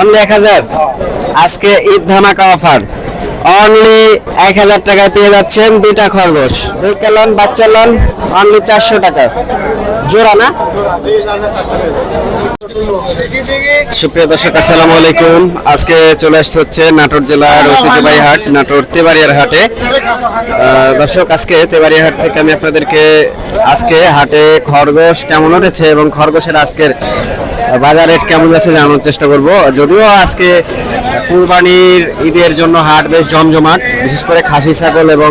Only এক হাজার? আজকে ঈদ ধামাকা অফার। অনলি এক হাজার টাকায় পেয়ে যাচ্ছেন দুইটা খরগোশ। দুই ক্যালন বাচ্চা লন অনলি চারশো টাকা। জোড়া না? সুপ্রিয় দর্শক, আসসালামু আলাইকুম। আজকে চলে আসছে হচ্ছে নাটোর জেলার ঐতিহ্যবাহী হাট, নাটোর তেবাড়িয়ার হাটে। দর্শক, আজকে তেবাড়িয়া হাট থেকে আমি আপনাদেরকে আজকে হাটে খরগোশ কেমন উঠেছে এবং খরগোশের আজকের বাজার রেট কেমন আছে জানানোর চেষ্টা করব। যদিও আজকে কুরবানির ঈদের জন্য হাট বেশ জমজমাট, বিশেষ করে খাসি, ছাগল এবং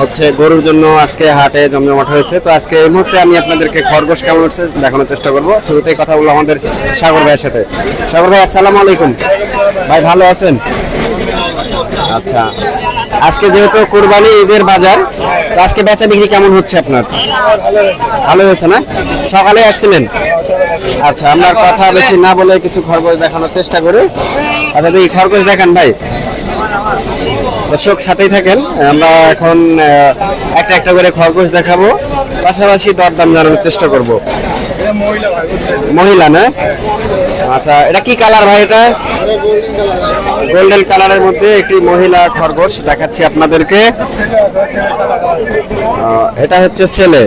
হচ্ছে গরুর জন্য আজকে হাটে জমজমাট হয়েছে। তো আজকে এই মুহূর্তে আমি আপনাদেরকে খরগোশ কেমন হচ্ছে দেখানোর চেষ্টা করব। শুরুতেই কথা বলব আমাদের সাগর ভাইয়ের সাথে। সাগর ভাই, আসসালামু আলাইকুম। ভাই, ভালো আছেন? আচ্ছা। আজকে যেহেতু কুরবানি ঈদের বাজার, তো আজকে বেচা বিক্রি কেমন হচ্ছে আপনার? ভালো হয়েছে না? সকালে আসছিলেন? আচ্ছা আপনার কথা বেশি না বলে কিছু খরগোশ দেখানোর চেষ্টা করি। আচ্ছা দেখি খরগোশ দেখান ভাই। দর্শক সাথেই থাকেন। আমরা এখন একটা একটা করে খরগোশ দেখাবো। পাশাপাশি দরদাম জানানোর চেষ্টা করব। মহিলা না? আচ্ছা এটা কি কালার ভাই এটা? গোল্ডেন কালারের মধ্যে একটি মহিলা খরগোশ দেখাচ্ছি আপনাদেরকে। এটা হচ্ছে ছেলে।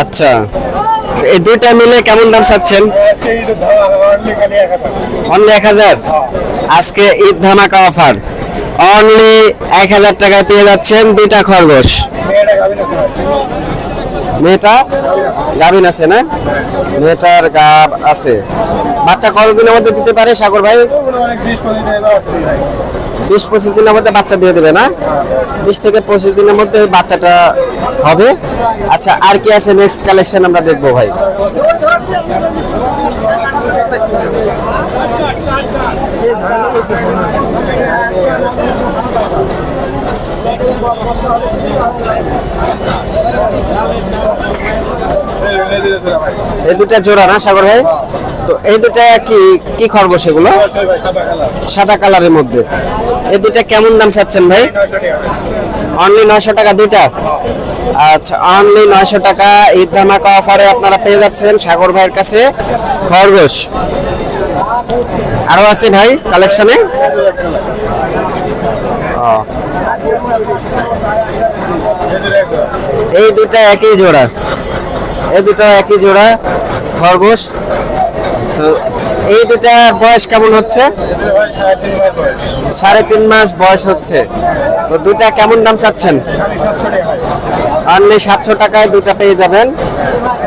আচ্ছা। এই দুইটা মিলে কেমন দাম চাচ্ছেন? অনলি এক হাজার? আজকে ঈদ ধামাকা অফার। অনলি এক হাজার টাকায় পেয়ে যাচ্ছেন দুইটা খরগোশ। মেয়েটা গাভিন আছে না? মেয়েটার গাব আছে। বাচ্চা কতদিনের মধ্যে দিতে পারে সাগর ভাই? বিশ পঁচিশ দিনের মধ্যে বাচ্চা দিয়ে দেবে না? বিশ থেকে পঁচিশ দিনের মধ্যে বাচ্চাটা হবে। আচ্ছা আর কি আছে নেক্সট কালেকশন আমরা দেখব ভাই? এই দুটা জোড়া না সাগর ভাই? তো এই দুটা কি কি খরগোশ এগুলো সাদা কালারের মধ্যে। এই দুটা কেমন দাম চাচ্ছেন ভাই? অনলি নয়শো টাকা দুইটা? আচ্ছা অনলি নয়শো টাকা। ঈদ ধামাকা অফারে আপনারা পেয়ে যাচ্ছেন সাগর ভাইয়ের কাছে খরগোশ। আরও আছে ভাই কালেকশনে এই দুটা একই জোড়া। এই দুটো একই জোড়া, খরগোশ। তো এই দুটা বয়স কেমন হচ্ছে? সাড়ে তিন মাস বয়স হচ্ছে। তো দুটা কেমন দাম চাচ্ছেন? অনলি সাতশো টাকায় দুটা পেয়ে যাবেন।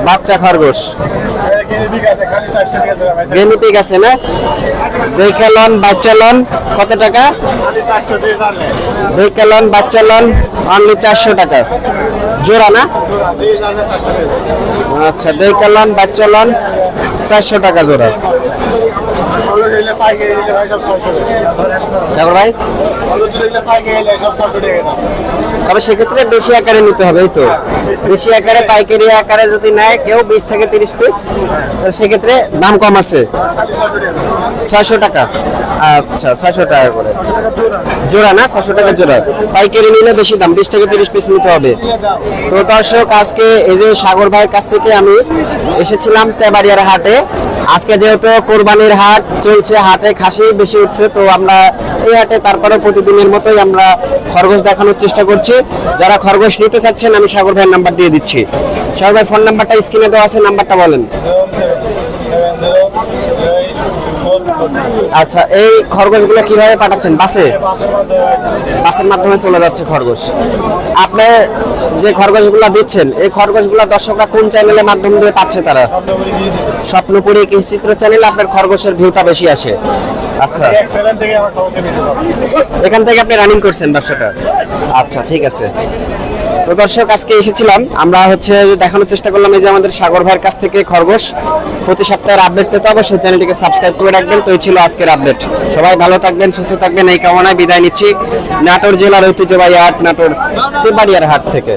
বাচ্চা খরগোশ। গেনিপিক আছে না? দেখে লন, বাচ্চা লন, কত টাকা? দেখে লন, বাচ্চা লন অনলি চারশো টাকা। জোড়া না? আচ্ছা দেখে লন, বাচ্চা লন, চারশো টাকা জোড়া। তবে সেক্ষেত্রে বেশি আকারে নিতে হবে, এই তো। বেশি আকারে, পাইকারি আকারে যদি নেয়, কেউ বিশ থেকে তিরিশ পিস তাহলে সেক্ষেত্রে দাম কম আছে। ছয়শো টাকা। আচ্ছা ছয়শো টাকা করে। জোড়া না? ছশো টাকা জোড়া। পাইকারি নিলে বেশি দাম, বিশ থেকে তিরিশ পিস নিতে হবে। তো দর্শক, আজকে এই যে সাগর ভাইয়ের কাছ থেকে আমি এসেছিলাম তেবাড়িয়ার হাটে। আজকে যেহেতু কোরবানির হাট চলছে, হাটে খাসি বেশি উঠছে, তো আমরা এই হাটে তারপরে প্রতিদিনের মতোই আমরা খরগোশ দেখানোর চেষ্টা করছি। যারা খরগোশ নিতে চাচ্ছেন, আমি সাগর ভাইয়ের নাম্বার দিয়ে দিচ্ছি। সাগর ভাই, ফোন নাম্বারটা স্ক্রিনে দেওয়া আছে, নাম্বারটা বলেন। আচ্ছা এই খরগোশগুলো কীভাবে পাঠাচ্ছেন? বাসে? বাসের মাধ্যমে চলে যাচ্ছে খরগোশ। আপনি যে খরগোশগুলো দিচ্ছেন, এই খরগোশগুলো দর্শকরা কোন চ্যানেলের মাধ্যম দিয়ে পাচ্ছে তারা? স্বপ্নপুরী কৃষিচিত্র চ্যানেলে আপনার খরগোশের ভিউটা বেশি আসে। আচ্ছা। এখান থেকে আপনি রানিং করছেন ব্যবসাটা? আচ্ছা ঠিক আছে। তো দর্শক, আজকে এসেছিলাম। আমরা হচ্ছে দেখানোর চেষ্টা করলাম এই যে আমাদের সাগর ভাইয়ের কাছ থেকে খরগোশ। প্রতি সপ্তাহের আপডেট পেতে অবশ্যই চ্যানেলটিকে সাবস্ক্রাইব করে রাখবেন। তো এই ছিল আজকের আপডেট সবাই ভালো থাকবেন, সুস্থ থাকবেন। এই কামনায় বিদায় নিচ্ছি। নাটোর জেলার ঐতিহ্যবাহী হাট, নাটোর তেবাড়িয়ার হাট থেকে।